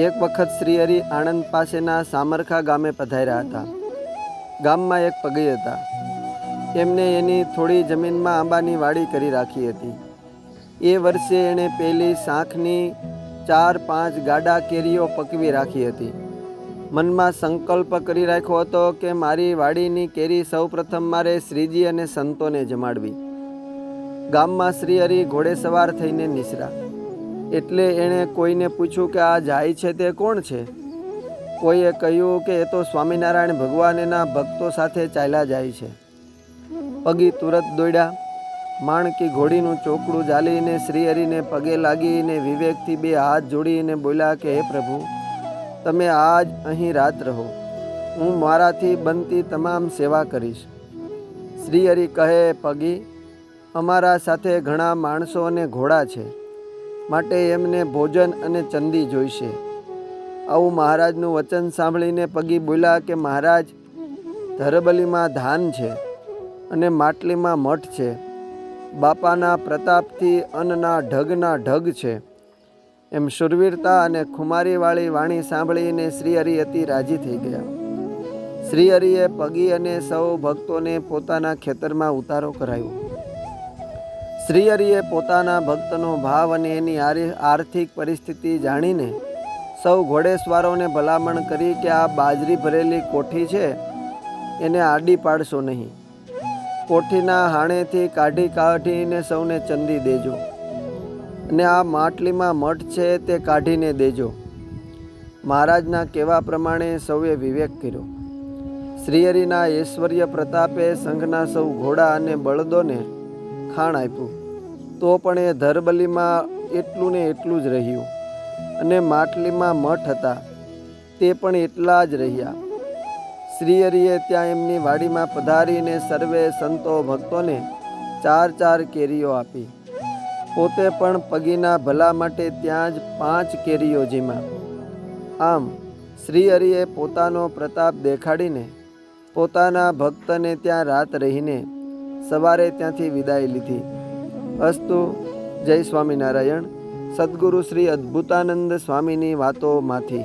એક વખત શ્રીહરિ આણંદ પાસેના સામરખા ગામે પધાર્યા હતા. ગામમાં એક પગી હતા. એમને એની થોડી જમીનમાં આંબાની વાડી કરી રાખી હતી. એ વર્ષે એણે પેલી શાંખની ચાર પાંચ ગાડા કેરીઓ પકવી રાખી હતી. મનમાં સંકલ્પ કરી રાખ્યો હતો કે મારી વાડીની કેરી સૌપ્રથમ મારે શ્રીજી અને સંતોને જમાડવી. ગામમાં શ્રીહરિ ઘોડેસવાર થઈને નિસરા એટલે એણે કોઈને પૂછ્યું કે આ જાય છે તે કોણ છે? કોઈએ કહ્યું કે એ તો સ્વામિનારાયણ ભગવાનના ભક્તો સાથે ચાલ્યા જાય છે. પગી તુરત દોડ્યા. માણકી ઘોડીનું ચોકડું જાલીને શ્રીહરિને પગે લાગીને વિવેકથી બે હાથ જોડીને બોલ્યા કે, હે પ્રભુ, તમે આજ અહીં રાત રહો. હું મારાથી બનતી તમામ સેવા કરીશ. શ્રીહરિ કહે, પગી, અમારા સાથે ઘણા માણસો અને ઘોડા છે. માટે એમને ભોજન અને ચંદી જોઈશે. આવું મહારાજનું વચન સાંભળીને પગી બોલ્યા કે, મહારાજ, ધરબલીમાં ધાન છે અને માટલીમાં મઠ છે. બાપાના પ્રતાપથી અન્નના ઢગના ઢગ છે. એમ શુરવીરતા અને ખુમારીવાળી વાણી સાંભળીને શ્રીહરિ અતિ રાજી થઈ ગયા. શ્રીહરિએ પગી અને સૌ ભક્તોને પોતાના ખેતરમાં ઉતારો કરાયો. શ્રીહરિએ પોતાના ભક્તનો ભાવ અને એની આરી- આર્થિક પરિસ્થિતિ જાણીને સૌ ઘોડેસવારોને ભલામણ કરી કે આ બાજરી ભરેલી કોઠી છે, એને આડી પાડશો નહીં. કોઠીના હાણેથી કાઢી કાઢીને સૌને ચંદી દેજો. અને આ માટલીમાં મઠ છે તે કાઢીને દેજો. મહારાજના કહેવા પ્રમાણે સૌએ વિવેક કર્યો. શ્રીહરિના ઐશ્વર્ય પ્રતાપે સંઘના સૌ ઘોડા અને બળદોને ખાણ આપ્યું. તો પણ એ ધરબલીમાં એટલું ને એટલું જ રહ્યું. અને માટલીમાં મઠ હતા. તે પણ એટલા જ રહ્યા. શ્રીહરિએ ત્યાં એમની વાડીમાં પધારીને સર્વે સંતો ભક્તોને ચાર ચાર કેરીઓ આપી. પોતે પણ પગીના ભલા માટે ત્યાં જ પાંચ કેરીઓ જીમા આમ, શ્રીહરિએ પોતાનો પ્રતાપ દેખાડીને પોતાના ભક્તને ત્યાં રાત રહીને સવારે ત્યાંથી વિદાય લીધી. અસ્તુ જય સ્વામિનારાયણ સદગુરુ શ્રી અદ્ભુતાનંદ સ્વામીની વાતોમાંથી